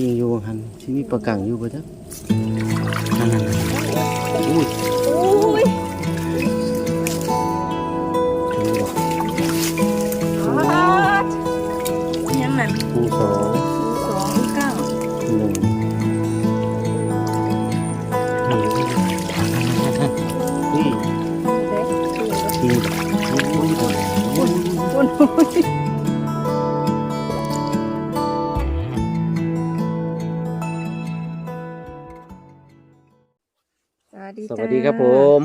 ปิงอยู่หันที่มีปลากังอยู่ปะจ๊ะนั่นๆอุ้ย วัสดีสวัสดีครับผม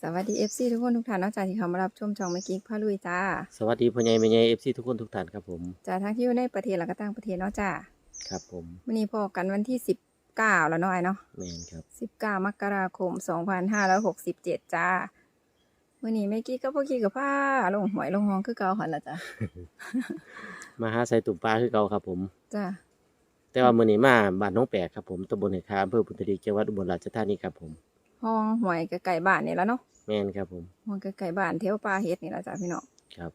สวัสดีเอฟซีทุกคนทุกท่านนอกจากที่เขามารับชมช่องเมื่อกี้พาลุยจ้า สวัสดีพ่อใหญ่แม่ใหญ่ FC ทุกคนทุกท่านครับผมจ้าทั้งที่อยู่ในประเทศและก็ต่างประเทศเนาะจ้าครับผมวันนี้พอกันวันที่สิบเก้าแล้วเนาะไอ้เนาะแมนครับสิบเก้ามกราคมสองพันห้าร้อยหกสิบเจ็ดจ้าวันนี้แม่กี้ก็พวกกี้กับผ้าลงหวยลงห้องคือเก่าหันละจ้ามาหาใส่ตุ่มปลาคือเก่าครับผมจ้าแต่ว่ามื้อนี้มาบ้านน้องแปกครับผมตำบลเหคาอำเภอพุทธดีจังหวัดอุบลราชธานีครับผม ห้องหวยไก่บ้านนี่แล้วเนาะแมนครับผมห้องไก่บ้านเที่ยวปลาเฮ็ดนี่ละจ้าพี่น้องครับ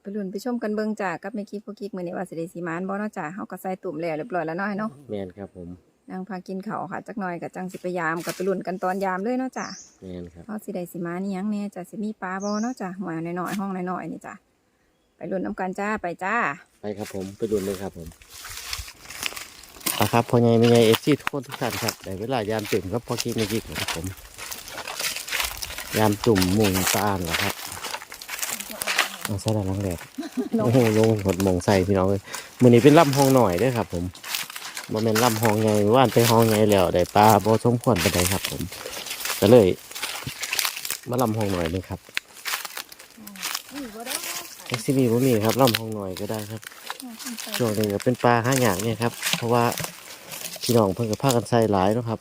ไปลุ้นไปชมกันเบิ่งจ้ากับแม่กี้พวกกี้มื้อนี้ว่าสิได้สีมานบ่เนาะจ้าเฮาก็ใส่ตุ่มแล้วเรียบร้อยแล้วเนาะไอ้เนาะแมนครับผมนางพากินข้าวค่ะจักหน่อยกับจังสิไปยามกับไปลุ้นกันตอนยามเลยเนาะจ้าแมนครับเฮาสิได้สิมานี่ยังแน่จ้าสิมีปลาบ่เนาะจ้าหวยน้อยๆห้องน้อยๆนี่จ้าไปลุ้นน้ำกันจ้าไปจ้าไปครับผมไปดูเลยครับผม เอาครับพ่อใหญ่แม่ใหญ่ FC ทุกคนทุกท่านครับได้เวลายามตุ่มครับพ่อกิ๊กแม่กิ๊กครับผม ยามตุ่มหมุงปลาเหรอครับเอาใส่ด้านหลังแดดโอ้โหลงหดหมองใส่พี่น้องเลยมือนี้เป็นลำห้องหน่อยเด้วยครับ ผมบ่แม่นลำห้องใหญ่ว่านไปห้องใหญ่แล้วได้ปลาบ่สมควรปานใดครับ ผมก็เลย มาลำห้องหน่อยเลยครับแท็กซี่มีบ่มีครับลำห้องหน่อยก็ได้ครับ ช่วงนี้ก็เป็นปลาห้าอย่างเนี่ยครับเพราะว่าพี่น้องเพิ่งกับพากันใส่หลายเนาะครับ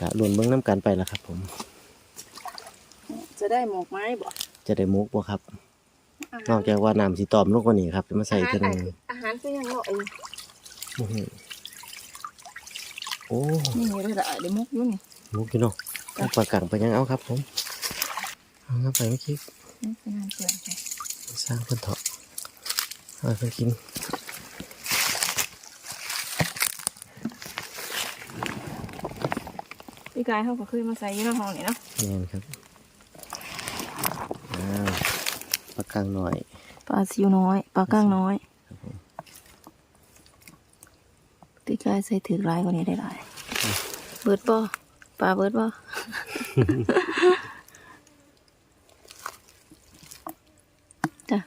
กะลุนเบิ้งน้ำกันไปแล้วครับ ผม จะได้หมกไม้บ่จะได้มุกบ่ครับนอกจากว่าน้ำสีตอมลงกว่านี้ครับจะมาใส่เท่านึงอาหารคือยังเนาะไอ้อื้อหือโอ้นี่เลยละเดี๋ยวมุกอยู่นี่มุกกินเนาะเอาปลากังไปยังเอาครับ ผมเอาครับไปเมื่อกี้นี่คืองานเปลือกค่ะสร้างเพิ่นเถาะ เอาไปกินพี่กายเขาก็เคยมาใส่อยี่ในห้องนี่เนาะแน่นครับอ้าวปลากังหน่อยปลาซิวน้อยปลาก้างน้อยพี่กายใส่ถือลายกว่านี้ได้หลายเบิดบ่ปลาเบิดบ่ จ้ะ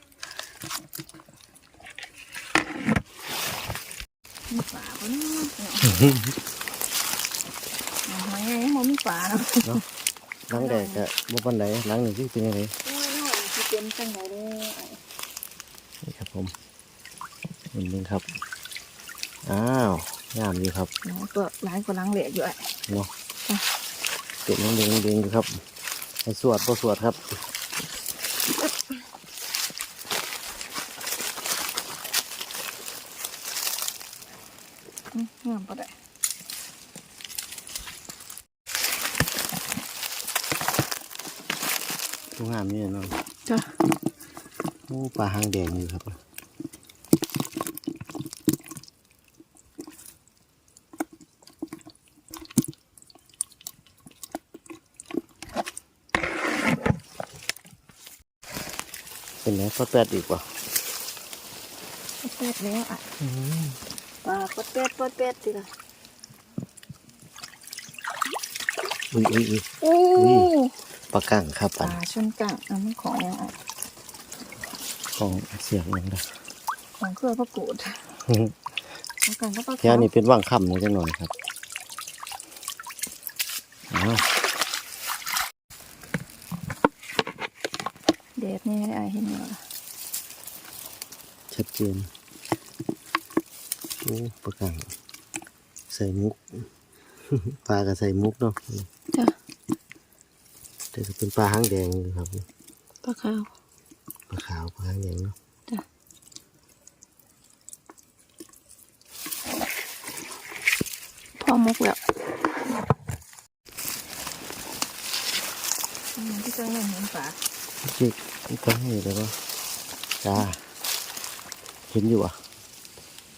มีปลาบ่เนาะเอาหอยยังบ่มีปลาเนาะหลังแดดก็บ่ปานใดหลังนี่สิเป็นยังไงโอ้ยน้อยสิเต็มจังไดเด้นี่ครับผมนี่นึงครับ อ้าวงามดีครับน้อยก็หลายกว่าหลังเหล็กอยู่ไอ้เนาะจ้ะเก็บน้องเด้งเด้งอยู่ครับให้สวดพอสวดครับ อืมงามปะได้ ตัวงามนี่เนาะจ้ะโอ้ปลาหางแดงอยู่ครับเป็นไงก็แปดอีกว่ะปดเป็ดแล้วอะปลาปดเป็ดปดเป็ดสิล่ะอุ้ยอุ้ยอุ้ยโอ้อุ้ย ปลากังครับปอัลานชนกังอันนี้ของยังอะของเสียงยังไงของเครือพระกูดชนกังก็ปลาแค่นี้เป็นว่างค่ำนิดหน่อยครับอ้าวเด็ดนี่ไอ้เห็นอยู่ล่ะชัดเจนโอ้ปลากังใส่มุก ปลาก็ใส่มุกเนาะจ้ะ แต่ก็เป็นปลาหางแดงอยู่ครับปลาขาวปลาขาวปลาหางแดงเนาะจ้ะพอมุกแล้วอืมที่จังเลยเห็นปลาจิกก็ให้แล้วก็จ้าเห็นอยู่อะ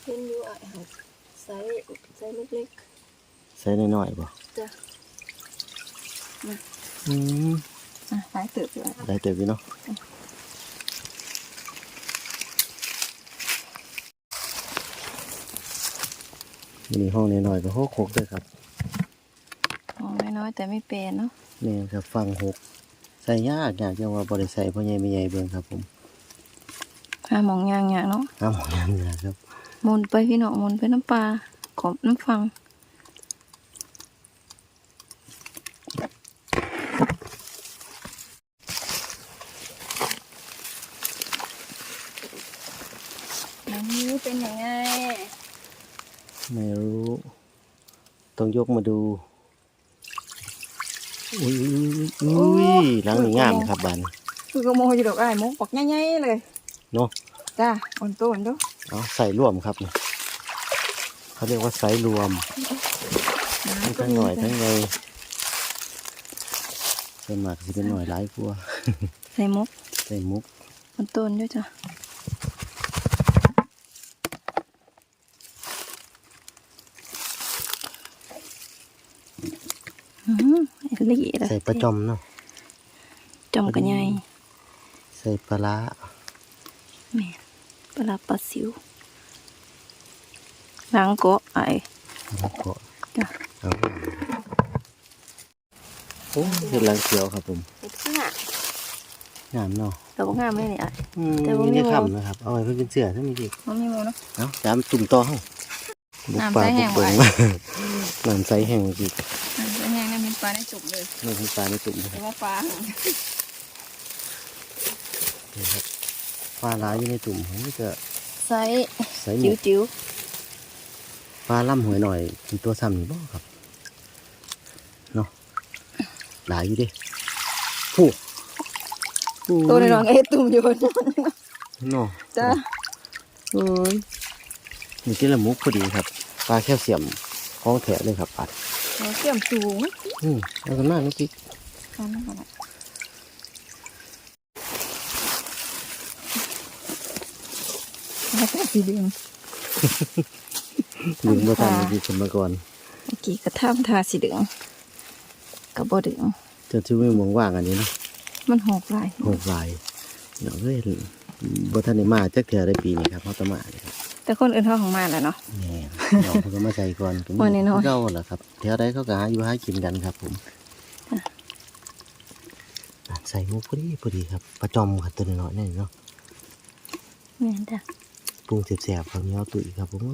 เห็นอยู่ไอ้ไซส์ไซส์เล็กใส่น้อยๆบ่ๆจ้ะ อืมอะหลายเติบอยู่อะได้เติบอยู่เนาะมินิห้องน้อยๆก็หกหกด้วยครับมองน้อยๆแต่ไม่เป็นเนาะนี่ครับฟังหกใส่ยากอยากจะว่าบริใส่พ่อใหญ่ไม่ใหญ่เบิ่งครับผมหาหมองยางยางเนาะห้ามหมองยามนี่นะครับหมุนไปพี่น้องหมุนไปน้ำปลาขอบน้ำฟังอันนี้เป็นยังไง ไม่รู้ ต้องยกมาดูอุ้ยอุ้ยอุ้ยอุ้ยหล้างนี่งามครับบานคือกระโมยอยู่ดอกไอ้ายมุกปักง่ายๆเลยเนาะจ้าอ่อนต้นเดูเอาใส่รวมครับนี่เขาเรียกว่าไซส์รวมมีทั้งหน่อยทั้งใหญ่ส่วนมากจะเป็นหน่อยหลายกว่าใส่มุกใส่มุกอ่อนต้นด้วยจ้ะอืมเอ ลี่เลยใส่ปลาจอมเนาะจอมกันใหญ่ใส่ปลาร้าแม่นปลาปลาซิวล้างเกาะไอแล้วก็จ้ะเอาโอ้เห็ดหลังเขียวครับผมเห็ดเสื้องามเนาะแต่ว่างามเลยนี่อะอืมแต่ว่ามีมีได้หมูคำนะครับเอาไว้เพื่อเป็นเสือถ้ามีอีกมันมีหมูเนาะเอาตามตุ่มต่อเฮาบุกน้ำป่าใสแห้บุกงเบิงไว้น้ำใสแห้งอีก ลาในจุกเลยนี่คือปลาในตุ่มนะคแต่รับว่าปลานี่ครับปลาร้ายอยู่ในตุ่มผมก็ไซส์ใส่หมจิ๋วกจิ๋วปลาล่ำหอยหน่อยมีตัวซ้ำนี่บ่ครับเนาะหลายอยู่เดิผู้ๆตัวน้องเอตุ่มอยู่บนนั้นเนาะ จ้าเอ้ยนี่ที่ละมุกพอดีครับ ปลาแคลเซียมของแถเลยครับปัด เราเกี่ยมสูงอืมเอากันมากนี่พี่กันนั่นก่อนอะแล้วก็สีเหลืองลืมว่าค่ะทำดีคนมาก่อนเมื่อกี้ก็ทำทาสีเหลืองกับบ่เหลืองจนชื่อไม่มองว่างอันนี้เนาะมันหกลายหกลายเดี๋ยวเฮ้ยบ่ทันได้มาจักเถื่อได้ปีนี้ครับเขาจะมาเลยครับแต่คนอื่นเขาของมาแล้วเนาะแหน่ เดี๋ยวเขาก็มาใส่ก่อนก็มีโอ้ยน้อยๆเจ้าแหละครับแถวใดเขาก็หาอยู่หากินกันครับผมอะใส่หมุกพอดีพอดีครับปลาจอมครับตัวน้อยๆนี่เนาะเนี่ยจ้ะปรุงแสบๆครับเหนี้ยวตุ๋ยครับผม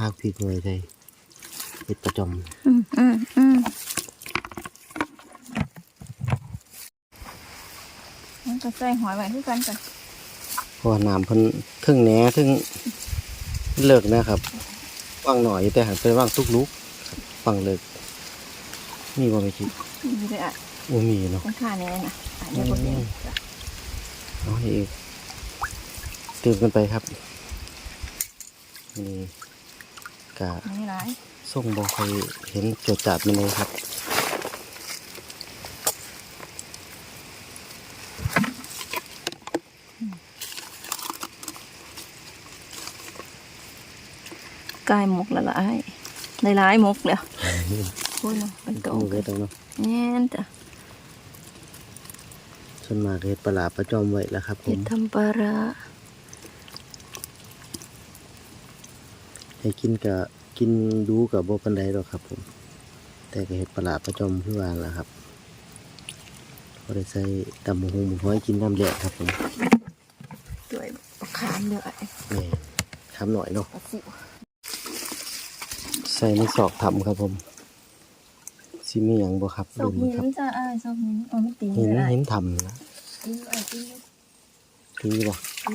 หากพริกเลยได้เห็ดปลาจอมอืมอืมอืมมันก็ใส่หอยไว้ที่กันกันเพราะว่าน้ำเพิ่นเทึ่งแหน่เทึ่งเลิกนะครับ ว่างหน่อยแต่หันไปว่างทุกลุกฟังเลิกมีบ่ไม่คิดนี่เลยอะโอ้มีเนาะต้องค่านี้นะอะเดี๋ยวผมเองจ้ะเอาให้อีกเติมกันไปครับนี่กะอันนี่ร้ายส่งบอกใครเห็นจดจัดมาเลยครับ กายหมกละลายหลายหมกแล้วโอ้ยเนะเป็นโตมือไว้ตรงเนาะแน่นจ้ะส่วนมากเห็ดปลาร้าประจอมไว้แล้วครับผมเห็ดทำปลาร้าให้กินกับกินดูกับโบปันไดหรอกครับผม แต่ก็เห็ดปลาร้าประจอมพื่อวานแล้วครับก็ได้ใส่ตำหมูหงหมูห้อยกินน้ำแดดครับผมด้วยขามเด้อไอ้นี่ทำหน่อยเนาะ ใส่ในศอกทำครับผมซิมีหยังบ่ครับซอกดูหิครับนจ้ะไอ้ซอกหินเอาไม่ตีหินเลยไอ้หินทำนะตีไอ้ตีทีบ่ตี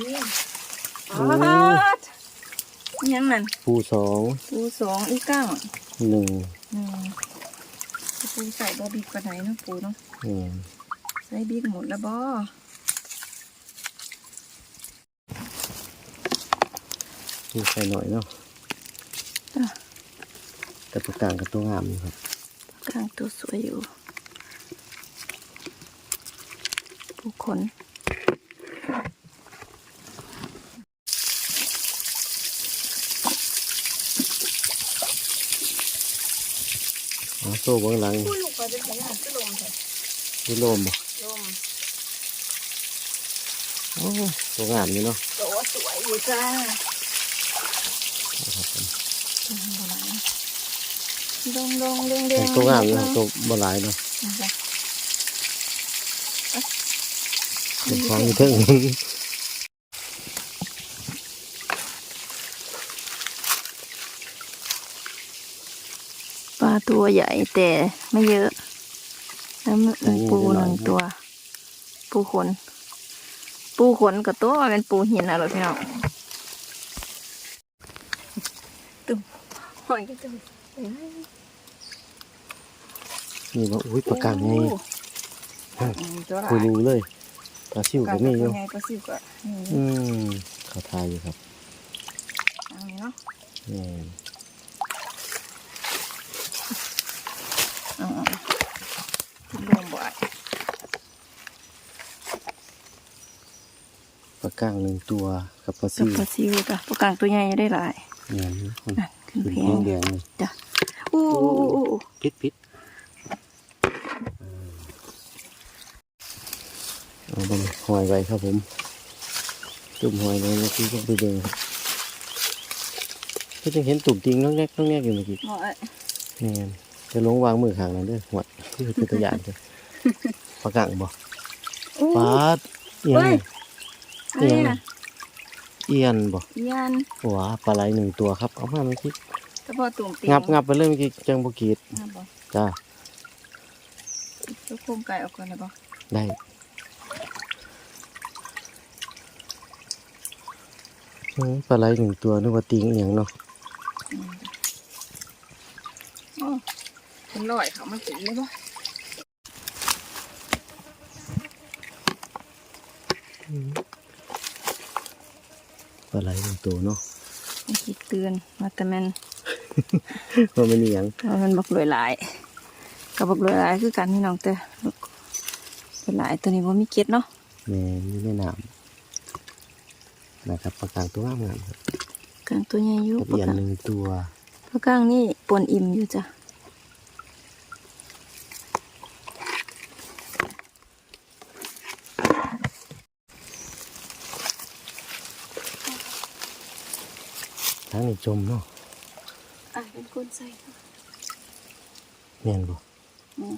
โอ้อ๋อยังนั่นปูสองปูสองอีกเก้าหนึ่งอืมปูใส่บอบิ๊กกระไหนเนาะปูเนาะนี่ใส่บิ๊กหมดแล้วบอปูใส่หน่อยเนาะจ้ะ แต่ตัวกลางกับตัวงามอยู่ครับกลางตัวสวยอยู่ปูขนอ๋อโซ่เบื้องหลังพูดลูกไปเป็นขยะก็ลมเถอะนี่โลมบ่ลมโอ้ตัวงามนี่เนาะโตสวยอยู่จ้า ครับผม ดงดงเด้งเด้งตัวงามนี่ตัวบ่หลายเนาะเป็นของอยู่เทึ่งปลาตัวใหญ่แต่ไม่เยอะ แล้วมันปูหนึ่งตัว ปูขน ปูขนกับตัวเป็นปูหินอะไรพี่น้องตุ่มหอยก็ตุ่ม นี่ว่าอุ้ยปากกาไงตัวคุละรู้เลยปลาซิวก็มีอยู่ไงก็สิบก็นี่อืมเขาทายอยู่ครับเอาเนาะนี่อ่าลงบ่อยปลากางหนึ่งตัวกับปลากัซิบวปลาซิวจ้ะปลากลางตัวใหญ่ได้หลายเนี่ยนี่คนอะขึ้นเป็นเพแดงงแดงๆเลยจ้ะ อู้อู้อู้อู้พิษพิษเอาไปหอยไว้ครับผมตุ่มหอยเลยเมื่อกี้ก็ไปเดินครับก็จะเห็นตุ่มจริงน้องแรกน้องแรกอยู่เมื่อกี้หอยนี่นจะลงวางมือข้างนั้นเด้วยหัวที่เป็นตัวอย่างเลยปลากางบ่อู้ปลาดเอียนเฮ้ยเอียนอะไรอะเอียนบ่ยันว้าปลาไหลหนึ่งตัวครับเอามาเมื่อกี้ แต่พอตุ่มตีงับงับไปเลยเมื่อกี้จังบกรีดงับบ่จ้าลูกโคมไก่ออกก่อนเลยบ่ได้เอ้ยปลาไหลหนึ่งตัวนึกว่าติงอหย่างเนาะอืมโอ้เป็นร้อยเขามากินเลยบ่ปลาไหลหนึ่งตัวเนาะมีคิดเตือนมาแต่แมัน ว่ามันอหย่างว่ามันบักรวยหลายกับบักรวยหลายคือกันพี่น้องแต่บักรวยหลายตัวนี้บ่มีเกล็ดเนาะแม่นี่แม่น้ำนะครับปลากางตัวงามงามๆครับกลางตัวใหญ่อยู่กับปลาเอียนกลางหนึ่งตัวปลากลางนี่ปนอิ่มอยู่จ้ะทั้งนี้จมเนาะอะ เป็นคนใส่แม่นบ่อืม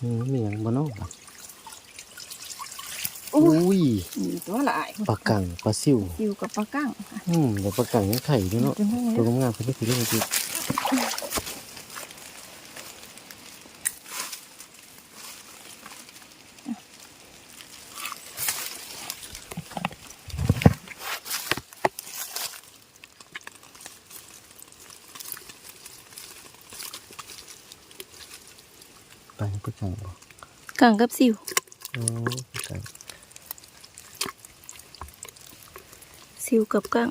อืมมีหยังบ่เนาะบัดโอ้ยอุ้ยมีตัวหลายปลากังปลาซิวอยู่กับปลากลางอะอืมเดี๋ยวปลากังยังไข่ด้วยเนาะเป็นไงตัวงามๆเพิ่นได้คือเรื่องจริงปลาปลากังบ่กลางกับซิวอ๋อปลากังซิวกับกลาง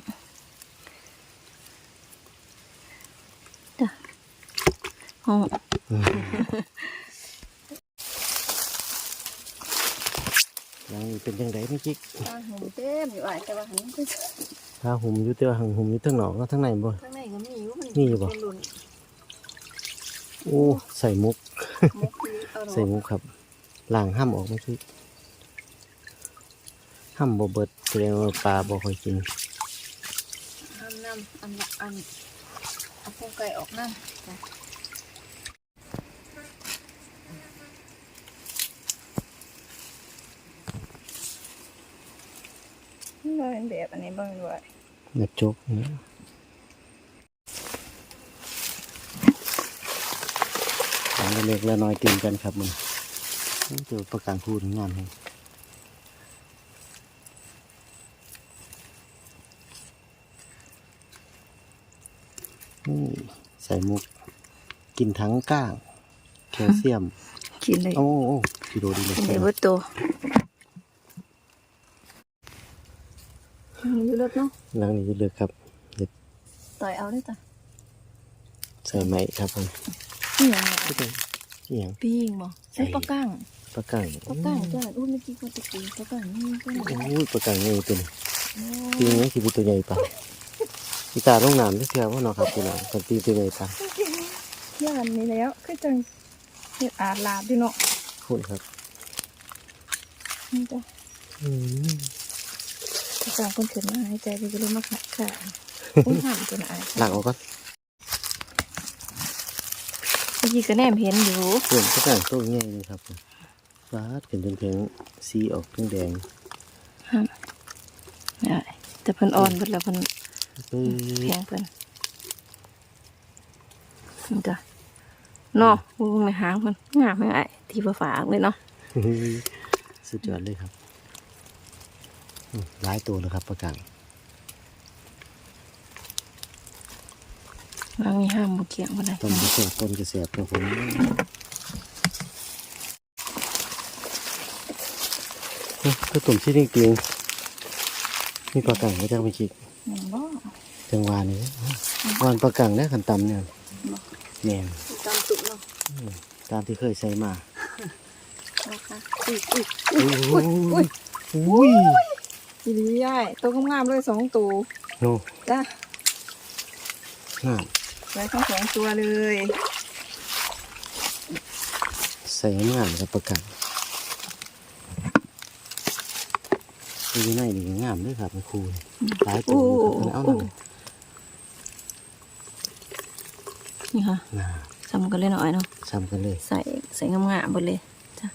จ้ะอ๋อยังเป็นจังไดเมื่อกี้ตาหูเต็มอยู่อะแต่ว่าหันไปถ้าหุ่มอยู่แต่ว่าหังหุ่มอยู่ทั้งนอกแล้วทั้งในบ่ข้างในก็มีอยู่มันมีอยู่บ่เป็นหลุนโอ้ใส่มุกมุกอยู่เอา ใส่มุกครับล้างห้ามออกเมื่อกี้ห้ามบ่เบิดแสดงว่าปลาบ่ค่อยกินน้ำน้ำอันละอันเอาโครงไก่ออกน้ำจ้ะนี่ว่าเป็นแบบอันนี้บ้างด้วยแบบจกนะทาง เล็กและน้อยตีนกันครับมันนี่ตัวประกันพูดงานให้นี่ใส่มุก กินทั้งก้าง แคลเซียม กินเลยโอ้โอ้กิโลดีเลยกินเลยเว่าตัวอยู่รถเนาะหลังนี้เลยครับเด็ดต่อยเอาได้จ้ะใส่ไหมครับผม นี่ยังไงก็เป็นอหย่างปิ้งบ่ใส่ปลาก้างปลากังปลาก้างจ้ะอุ้ยเมื่อกี้ก็ตะกี้ปลาก้างนี่ก็โอ้ยปลากังใหญ่ตัวนี้โอ้ตีนี้คือเป็นตัวใหญ่ปะพี่ตาต้องน้ำที่เทียว่าเนาะครับพี่น้องกันตีตัวใหญ่ปะย่านนี้แล้วคือจังเฮ็ดอาดลาบอยู่เนาะคุณครับนี่จ้ะอืมภาษาคนขึ้นมาหายใจไปก็เลยมาขัดขาอุ้ยห่ำจนอายหลังออกก็เมื่อกี้ก็แนมเห็นอยู่เปลี่ยนทุกอย่างตัวง่ายเลยครับผมฟ้าดขึ้นจนถึงสีออกแดงห่ำได้แต่เพิ่นอ่อนเบิดแล้วเพิ่นๆเฮ้ยแพงเพิ่นนี่จ้ะเนาะวงในหางเพิ่นงามไม่ไอ้ที่บ่ฝากเลยเนาะสุดยอดเลยครับอืมหลายตัวเลยครับประกัง บางมีห้ามบ่เกี่ยงบ่ได้ต้นกระเสียบต้นกระเสียบของผมเฮ้ยก็ตุ่มชี้จริงๆมีประกังไม่จังไม่คิดแม่นบ่จังหวะนี้วานประกังได้ขันตำเนี่ยแม่นตามตุกเนาะตามที่เคยใส่มานะคะอุ้ยอุ้ยอุ้ยอุ้ยอุ้ยอีหลีใหญ่ตัวงามๆเลยสองตัวโน่จ้ะน่า ไว้ทั้งสองตัวเลย ใส่งามกับประกังดูในนี่งามด้วยครับแม่ครูหลายตัวอยู่ครับเอาหน่อยนี่ค่ะน่าซ้ำกันเลยหน่อยเนาะซ้ำกันเลย ใส่ใส่งามๆหมดเลยจ้ะ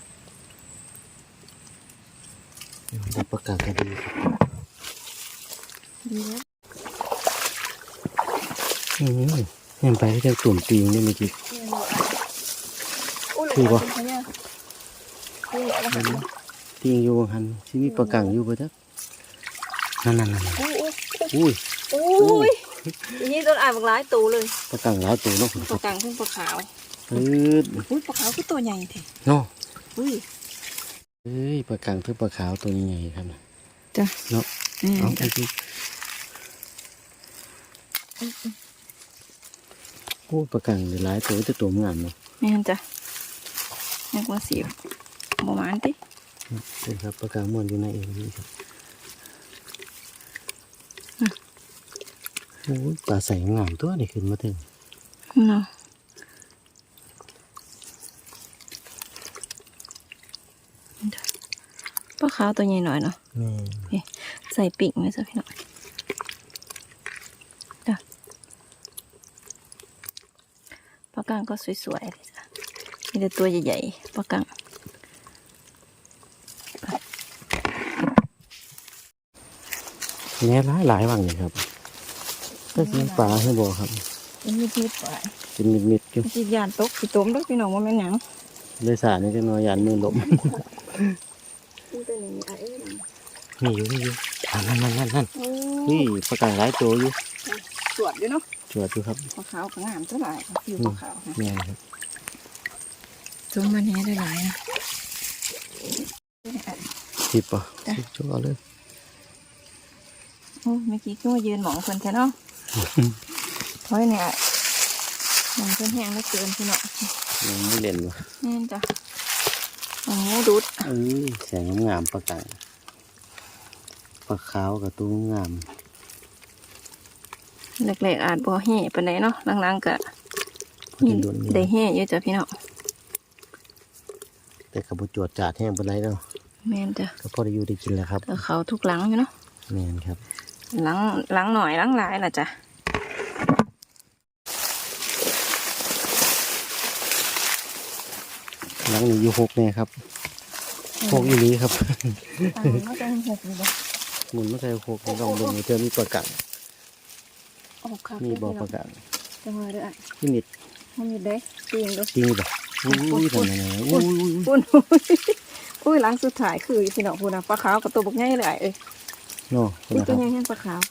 แต่ประกาศก็ดีครับดีแล้วอืม เห็นไปที่จะตุ่มปีงได้เมื่อกี้คือบ่เนี่ยคืออะไรเห็นไหมปีงอยู่หันที่มีประกังอยู่ปะจ๊ะนั่นนั่นนั่นอุ้ยอุ้ยอุ้ยอีนี่ต้นอ่านบักหลายตัวเลยประกังหลายตัวเนาะปลากังขึ้นปลาขาวปืดอุ้ยปลาขาวคือตัวใหญ่แท้เนาะอุ้ยเอ้ยประกังคือปลาขาวตัวใหญ่ครับนะจ้ะเนาะอืมเอาไปดิ โอ้ประกังหลายตัวจะตัวงามเนาะแม่นจ้ะแม่กว่าสิบประมาณติเป็นครับประกังม้วนอยู่ในเองนี่ครับโอ้ยปลาใส่งามตัวนี่ขึ้นมาถึงเนาะปลาขาวตัวใหญ่หน่อยเนาะแม่ใส่ปีกไหมจ๊ะพี่น้องจ้ะปลา กังก็สวยๆเลยจ้ะมีแต่ตัวใหญ่ๆปลากังแง่หลายหลายวังนี่ครับก็สิปลาให้บอกครับมันมีพิษไปเป็นมิดๆอยู่จียานตกสิตมด้วยพี่น้องว่าแม่นหยังเลยสานี่จะนอยยานมือหลบนี่เป็นอย่างนี้ไอ้นี่อยู่นี่อยู่อ่านั่นนั่นนั่นนั่นโอ้นี่ประกาศหลายตัวอยู่ สวดอยู่เนาะจวดอยู่ครับปลาขาวก็งามเท่าไหร่ผิวปลาขาวค่ะแม่นครับจุ่มมันนี้ได้หลายนะสิบป่ะจ้ะสิบจุเอาเลยโอ้เมื่อกี้ก็มายืนหมองคนแค่เนาะเพราะเนี่ยหมองเพิ่นแห้งเหลือเกินพี่น้องยังไม่เล่นวะนี่นจ้ะโอ้โหดุดเอ้ยแสงงามๆประกาศปลาขาวกับตัวงาม แรกๆอาจบ่แห่ปานใดเนาะหลังๆก็พอดีโดนได้นี่แห่อยู่จ้ะพี่น้องแต่กับบจวดจาดแห้งเป็นไรแล้วแม่นจ้ะก็พอได้อยู่ได้กินแล้วครับก็เขาทุกหลังอยู่เนาะแม่นครับหลังหลังหน่อยหลังหลายล่ะจ้ะหลังนี้อยู่หกแน่ครับหกอีนี้ครับอ่ามันจะหกอยู่บ่หมุนมาใส่หกลองดูเจอมีประกาศ ออกครับมีบ่อประกาศจังหวะเด้อนี่มิดมันมีเด้จริงเด้อจริงป่ะอุ้ยทำไงเนี่ยอุ้ยอุ้ยอุ้ยปุ้นอุ้ยหลังสุดท้ายคือพี่น้องพูดนะปลาขาวกับตัวบักใหญ่เลยเอ้ยเนาะนี่นะคตัวรับใหญ่แห้งปลาขาว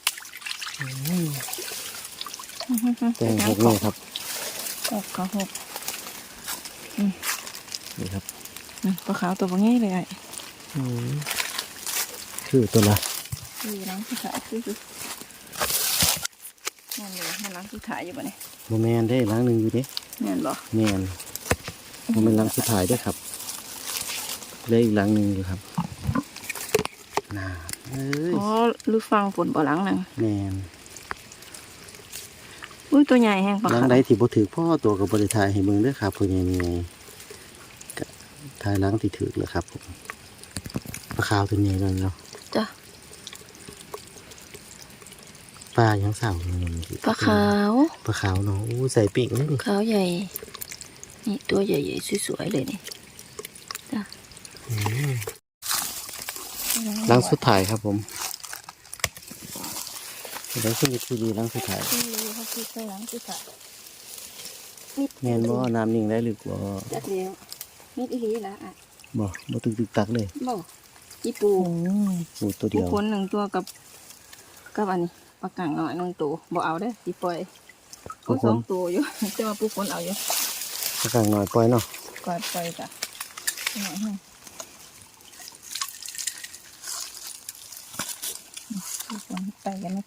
แตงหกเลยครับออกขาวหกนี่ครับอืมปลาขาวตัวบักใหญ่เลยไอ้อืมคือตัวละคือหลังสุดท้ายคือคือ นั่นเลยมันหลังสุดท้ายอยู่บ่เนี่ยโมแมนได้หลังหนึ่งอยู่เด้นั่นบ่แมนโมแมนหลังสุดท้ายเด้วยครับเหลยอีกหลังหนึ่งอยู่ครับน่าเอ้ยอ๋อหรือฟังฝนบ่หลังนั่งแมนอุ้อุ้ยตัวใหญ่แห้งปะหลังคะใดที่บ่ถือพ่อตัวกับบริทายให้เบิ่งเด้อครับพ่อใหญ่มีไงก็ทายหลังที่ถือเลยครับผมปลาขาวตัวใหญ่นั่นเนาะ จ้ะ ปลายังสาวอยู่นี่ปลาขาวปลาขาวเนาะอู้ใส่ปีกเลยนี่ขาวใหญ่ นี่ตัวใหญ่ๆสวยๆเลยนี่จ้ะอืมหลังสุดท้ายครับผมเดี๋ยวขึ้นไปคุยดีหลังสุดท้ายไม่รู้เขาคือไปหลังสุดท้ายแม่นบ่น้ำนิ่งได้หรือบ่จักเดียวนิดอีหลีละอะบ่บ่ตึกตึกตักเลยบ่ญี่ปูปูตัวปูเดียวคนหนึ่งตัวกับกับอันนี้ ปลากังหน่อยหนึ่งตัวบ่เอาเด้อสิปล่อยปูปูคนสองตัวอยู่แต่ว่าปูคนเอาอยู่ปลากลางหน่อยปล่อยเนาะก่อนปล่อยจ้ะหน่อยให้ปูคนไปกันนะ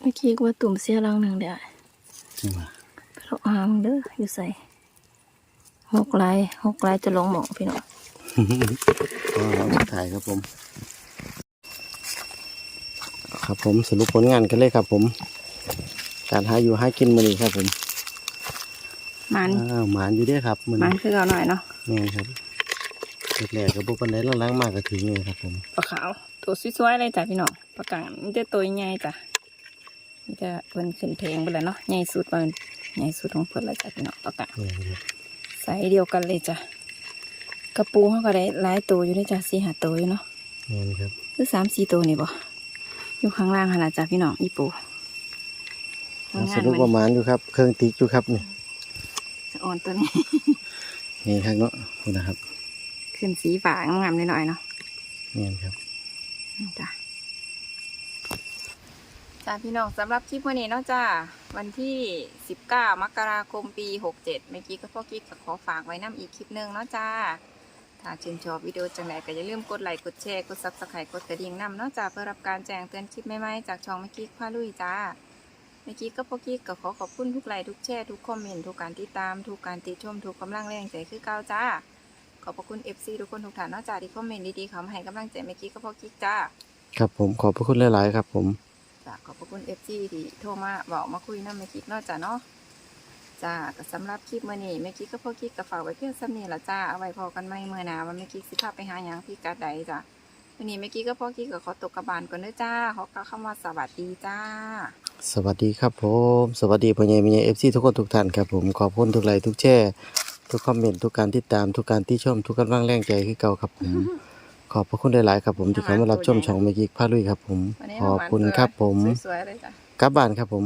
เมื่อกี้ก็ว่าตุ่มเสียรังหนึ่งเดี๋ยวจริงว่ะไปเลาะหางเด้ออยู่ใส่ หกลายหกลายจะลงหมองพี่น้องก็หลังสุดท้ายครับผม ครับผมสรุปผลงานกันเลยครับ ผม การหาอยู่หากินมื้อนี้ครับผมมันอ้าวหมานอยู่เด้อครับมื้อมันนี้คือเอาหน่อยเนาะแม่นครับแรกๆก็บ่ปานใดหลังๆมาก็ถึงเลยครับผมปลาขาวตัวสวยๆเลยจ้ะพี่น้องปลากังมันจะตัวใหญ่จ้ะมันจะเพิ่นขึ้นเพลงไปแล้วเนาะใหญ่สุดมันใหญ่สุดของเพิ่นเลยจ้ะพี่น้องปลากังแม่นครับ ไซส์เดียวกันเลยจ้ะกระปูเขาก็ได้หลายตัวอยู่ด้วยจ้ะสี่ห้าตัวอยู่เนาะแม่นครับคือสามสี่ตัวนี่บ่อยู่ข้างล่างขนาดจ้ะพี่น้องอีปูสรุปว่าหมานอยู่ครับ เครื่องติ๊กอยู่ครับนี่จะอ่อนตัวนี้นี่ครับเนาะนี่นะครับ ขึ้นสีฝางามๆหน่อยๆเนาะแม่นครับจ้ะจ้าพี่น้องสำหรับคลิปวันนี้เนาะจ้า วันที่ 19 มกราคมปี 67เมื่อกี้ก็พ่อกิ๊กก็ขอฝากไว้น้ำอีกคลิปหนึ่งเนาะจ้า ถ้าชื่นชอบวิดีโอจังไหนก็อย่าลืมกดไลค์กดแชร์กดซับสไครต์กดกระดิ่งนำเนาะจ้าเพื่อรับการแจ้งเตือนคลิปใหม่ๆจากช่องเมื่อกี้พาลุยจ้าเมื่อกี้ก็พ่อกิ๊กก็ขอขอบคุณทุกไลค์ทุกแชร์ทุกคอมเมนต์ทุกการติดตามทุกการติชมทุกกำลังแรงใจคือเก้าจ้าขอบพระคุณ FC ทุกคนทุกท่านเนาะจ้าที่คอมเมนต์ดีๆเขามาให้กำลังใจเมื่อกี้ก็พ่อกิ๊กจ้าครับผมขอบพระคุณหลาย ๆ ครับผม จ้ะขอบพระคุณเอฟซีที่โทรมาบอกมาคุยน้ำแม่กิ๊กเนาะจ้ะเนาะจ้าก็สำหรับคลิปมื่อนี้แม่กิ๊กก็พ่อกิ๊กก็ฝากไว้เพียงซ้ำนี้ละจ้าเอาไว้พอกันไม่เมื่อนาว่าแม่กิ๊กสิพาไปหาหยังพี่กัดใดจ้ะวันนี้แม่กิ๊กก็พ่อกิ๊กก็ขอตกกระบาลก่อนเด้อจ้าขอกล่าวคำว่าสวัสดีจ้า สวัสดีครับผม สวัสดีพ่อใหญ่แม่ใหญ่ FC ทุกคนทุกท่านครับผมขอบคุณทุกไลค์ทุกแชร์ทุกคอมเมนต์ทุกการติดตามทุกการที่ชมทุกกำลังแรงใจคือเก่าครับผม ขอบพระคุณหลายๆครับผมที่เข้ามารับชมช่องเมกิกพาลุยครับผมวันนี้ขอบคุณครับผม สวยๆเลยจ้ะ กลับบ้านครับผม